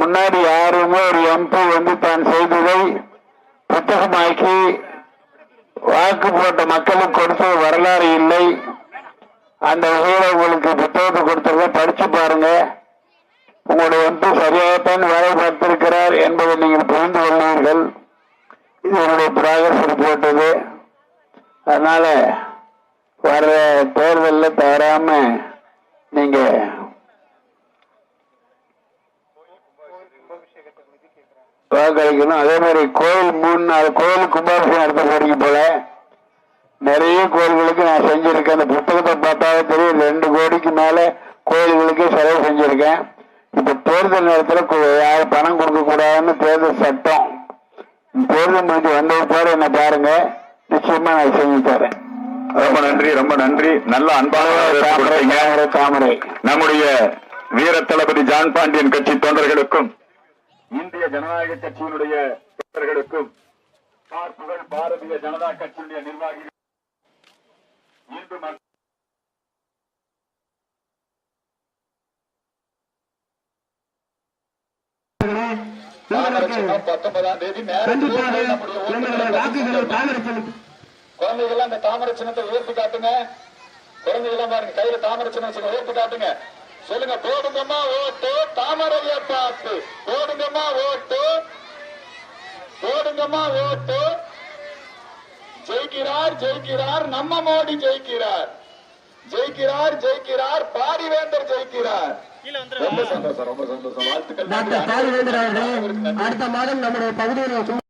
முன்னாடி யாருமே ஒரு எம்பி வந்து தான் செய்ததை புத்தகமாக்கி வாக்கு போட்ட மக்களுக்கு கொடுத்த வரலாறு இல்லை. அந்த வகையில் உங்களுக்கு புத்தகத்தை கொடுத்ததை படிச்சு பாருங்க. உங்களுடைய எம்பி சரியாகத்தான் வேலை பார்த்திருக்கிறார் என்பதை நீங்கள் புரிந்து கொள்வீர்கள் இது என்னுடைய ப்ராகரஸ் ரிப்போர்ட் அதனால வர தேர்தலில் தவறாம நீங்க வாக்களிக்கணும் அதே மாதிரி கோயில் மூணு நாலு கோயில் கும்பாபிஷேகம் நடத்த போறீங்க போல நிறைய கோயில்களுக்கு நான் செஞ்சிருக்கேன். அந்த புத்தகத்தை பார்த்தாவே தெரியும் ரெண்டு கோடிக்கு மேல கோயில்களுக்கு செலவு செஞ்சிருக்கேன். இப்ப தேர்தல் நேரத்தில் யாரும் பணம் கொடுக்க கூடாதுன்னு தேர்தல் சட்டம். தேர்தல் முடிஞ்சு வந்த பாரு என்ன பாருங்க. நிச்சயமா நான் செஞ்சு தரேன். ரொம்ப நன்றி ரொம்ப நன்றி. நல்ல அன்பான தாமரை நம்முடைய வீர தளபதி ஜான் பாண்டியன் கட்சி தொண்டர்களுக்கும் இந்திய ஜனநாயக கட்சியினுடைய தொண்டர்களுக்கும் பார்ப்புகள் பாரதிய ஜனதா கட்சியினுடைய நிர்வாகிகள் இன்று ம- பத்தொன்பதாம் தேதி கண்டிப்பாக நேரத்தில் நம்முடைய நம்மளுடைய ஓட்டுகளை வாக்குகளை தாமரை சின்னம். குழந்தைகள் அந்த தாமரை சின்னத்தை உயர்த்தி காட்டுங்க. குழந்தைகள் பாருங்க கையில தாமரை சின்னம் உயர்த்தி காட்டுங்க. சொல்லுங்க போடுங்கம்மா ஓட்டு. தாமரைய பார்த்து. போடுங்கம்மா ஓட்டு. போடுங்கம்மா ஓட்டு. ஜெயிக்கிறார் ஜெயிக்கிறார். நம்ம மோடி ஜெயிக்கிறார். ஜெயிக்கிறார் ஜெயிக்கிறார். பாரிவேந்தர் ஜெயிக்கிறார். ரொம்ப சந்தோஷம் ரொம்ப சந்தோஷம். வாழ்த்துக்கள். டாக்டர் பாரிவேந்தர் அவர்களே அடுத்த மாதம் நம்முடைய பகுதியில்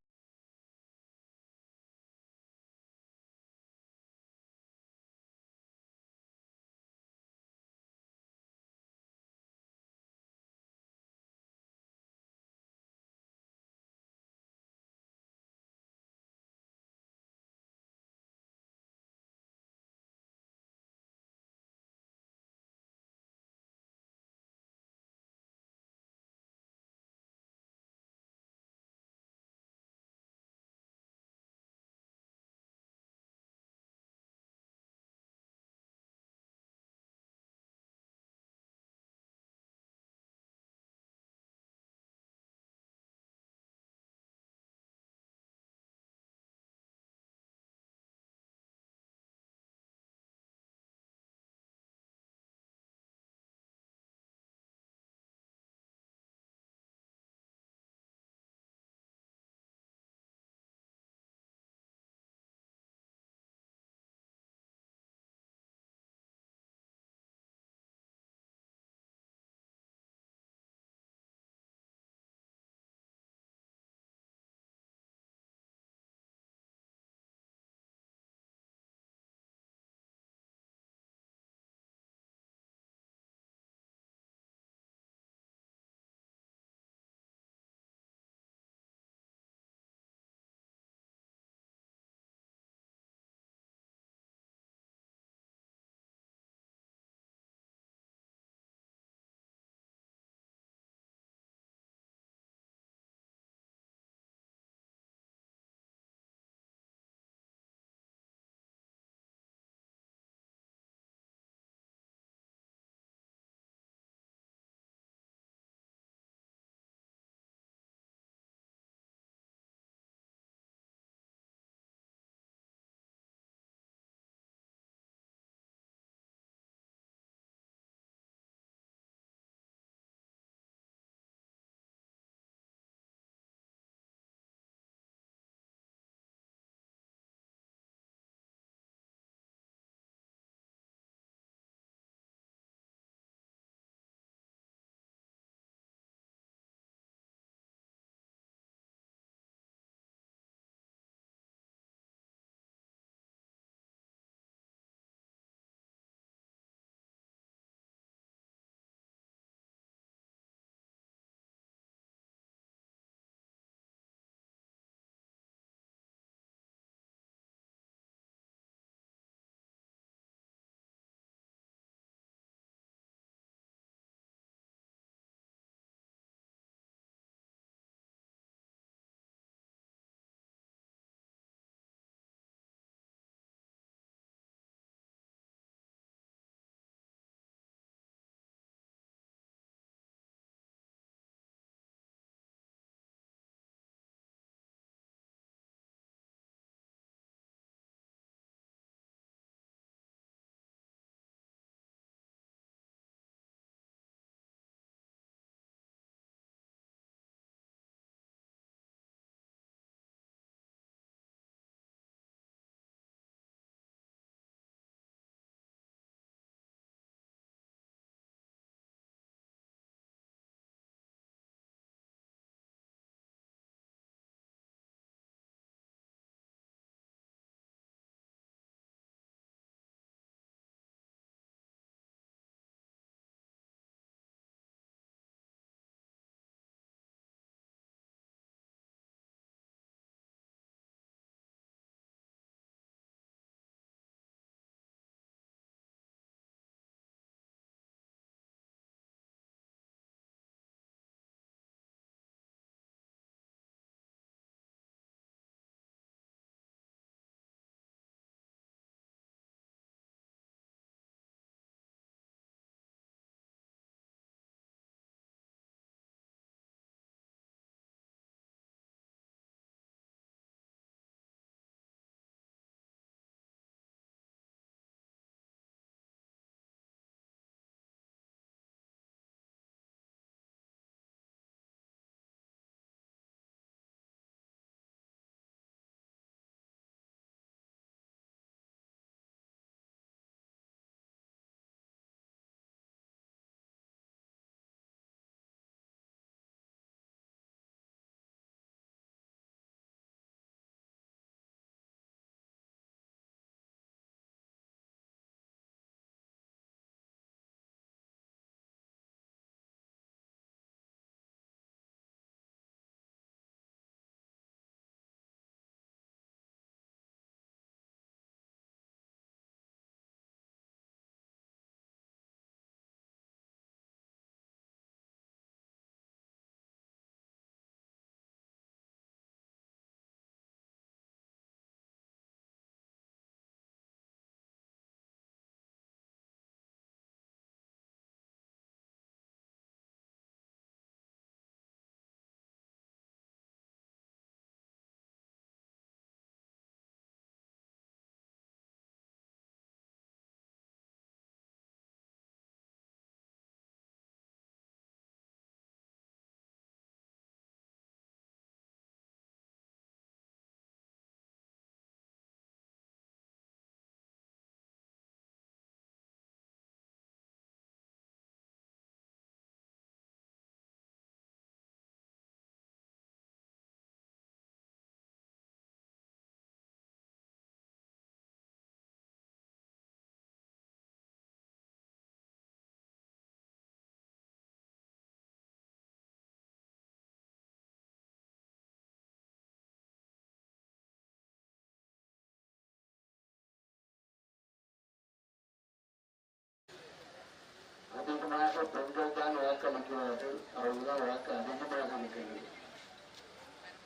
பெண்கள் தான் வாக்களிக்கிறார்கள் அவர்கள்தான் வாக்கு அதிகமாக இருக்கிறது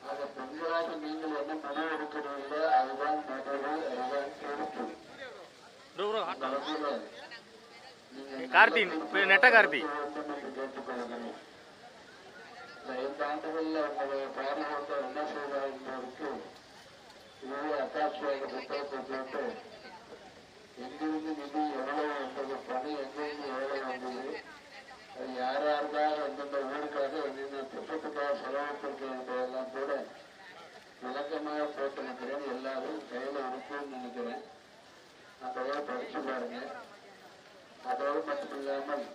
ஆக பெண்களாக நீங்கள் என்ன முடிவு எடுக்கிறீர்களோ அதுதான் முடிவு அதுதான் பொறுப்பு ப்ரோ ப்ரோ அந்த வகையில நீங்க கார்த்தி, இப்ப நெட்ட கார்த்தி. வேண்டும் என்று கேட்டுக்கொள்கிறேன் இந்த ஐந்து ஆண்டுகள்ல உங்களுடைய பாதுகாப்பு என்ன செய்தார் என்பதற்கு இதுவே அத்தாட்சியாக புத்தகத்தை போட்டு எங்கிருந்து நிதி எவ்வளவு வந்தது பணி எங்கிருந்து எவ்வளவு வந்தது அது யார் யாருக்காக எந்தெந்த ஊருக்காக எந்தெந்த திட்டத்துக்காக செலவிட்டிருக்கு என்பதெல்லாம் கூட விளக்கமாக போட்டிருக்கிறேன் எல்லாரும் கையில் இருக்கும்னு நினைக்கிறேன். அந்த படிச்சு பாருங்க. அதோடு மட்டும் இல்லாமல்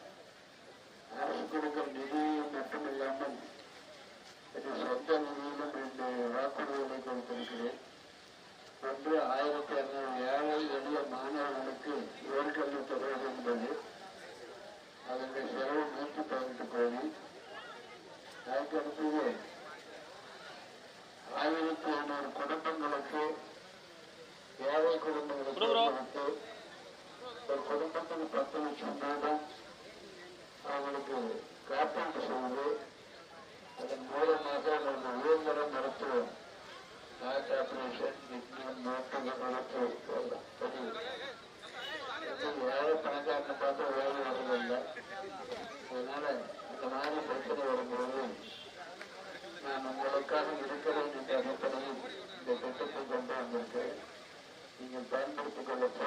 you then make it an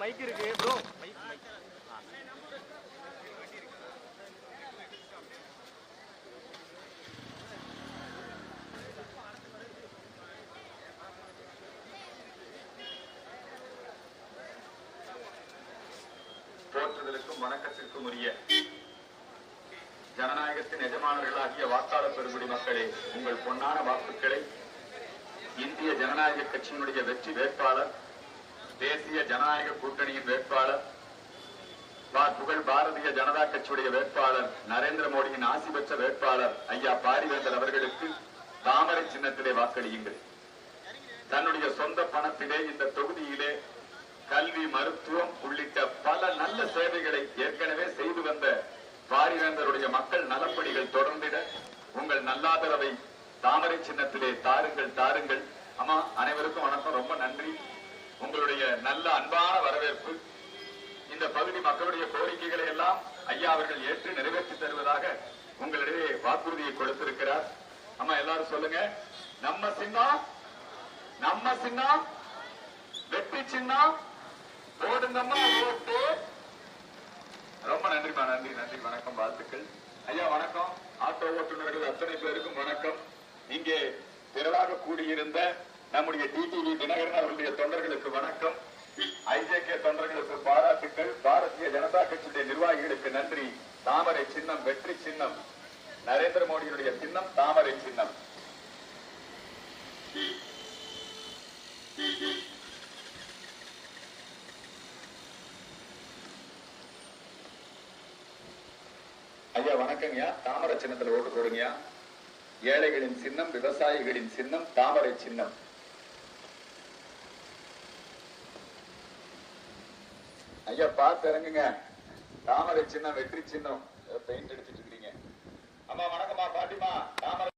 mic இருக்கு ப்ரோ மைக் போற்றுதலுக்கும் வணக்கத்திற்கும் உரிய ஜனநாயகத்தின் எஜமானர்களாகிய வாக்காளர் பெருங்குடி மக்களே உங்கள் பொன்னான வாக்குகளை இந்திய ஜனநாயக கட்சியினுடைய வெற்றி வேட்பாளர் தேசிய ஜனநாயக கூட்டணியின் வேட்பாளர் வா- புகழ் பாரதிய ஜனதா கட்சியுடைய வேட்பாளர் நரேந்திர மோடியின் ஆசி பெற்ற வேட்பாளர் ஐயா பாரிவேந்தர் அவர்களுக்கு தாமரை சின்னத்திலே வாக்களியுங்கள். தன்னுடைய சொந்த பணத்திலே இந்த தொகுதியிலே கல்வி மருத்துவம் உள்ளிட்ட பல நல்ல சேவைகளை ஏற்கனவே செய்து வந்த பாரிவேந்தருடைய மக்கள் நலப்பணிகள் தொடர்ந்திட உங்கள் நல்லாதரவை தாமரை சின்னத்திலே தாருங்கள் தாருங்கள். அம்மா அனைவருக்கும் வணக்கம். ரொம்ப நன்றி. உங்களுடைய நல்ல அன்பான வரவேற்பு இந்த பகுதி மக்களுடைய கோரிக்கைகளை எல்லாம் ஐயா அவர்கள் ஏற்று நிறைவேற்றி தருவதாக உங்களிடையே வாக்குறுதியை கொடுத்திருக்கிறார். அம்மா எல்லாரும் சொல்லுங்க. நம்ம சின்னா நம்ம சின்னா வெற்றி சின்னா போடுங்கம்மா ஓட்டு. ரொம்ப நன்றிமா நன்றி நன்றி. வணக்கம் வாழ்த்துக்கள். ஐயா வணக்கம். ஆட்டோ ஓட்டுநர்கள் அத்தனை பேருக்கும் வணக்கம். இங்கே திரளாக கூடியிருந்த நம்முடைய டிடிவி தினகரன் அவர்களுடைய தொண்டர்களுக்கு வணக்கம். ஐஜேகே தொண்டர்களுக்கு பாராட்டுக்கள். பாரதிய ஜனதா கட்சியுடைய நிர்வாகிகளுக்கு நன்றி. தாமரை சின்னம் வெற்றி சின்னம். நரேந்திர மோடியுடைய சின்னம் தாமரை சின்னம். ஐயா வணக்கங்கய்யா. தாமரை சின்னத்துல ஓட்டு போடுங்கய்யா. ஏழைகளின் சின்னம் விவசாயிகளின் சின்னம் தாமரை சின்னம். ஐயா பார்த்து இறங்குங்க. தாமரை சின்னம் வெற்றி சின்னம் பெயிண்ட் அடிச்சிட்டு இருக்கீங்க அம்மா வணக்கம்மா பாட்டிமா தாமரை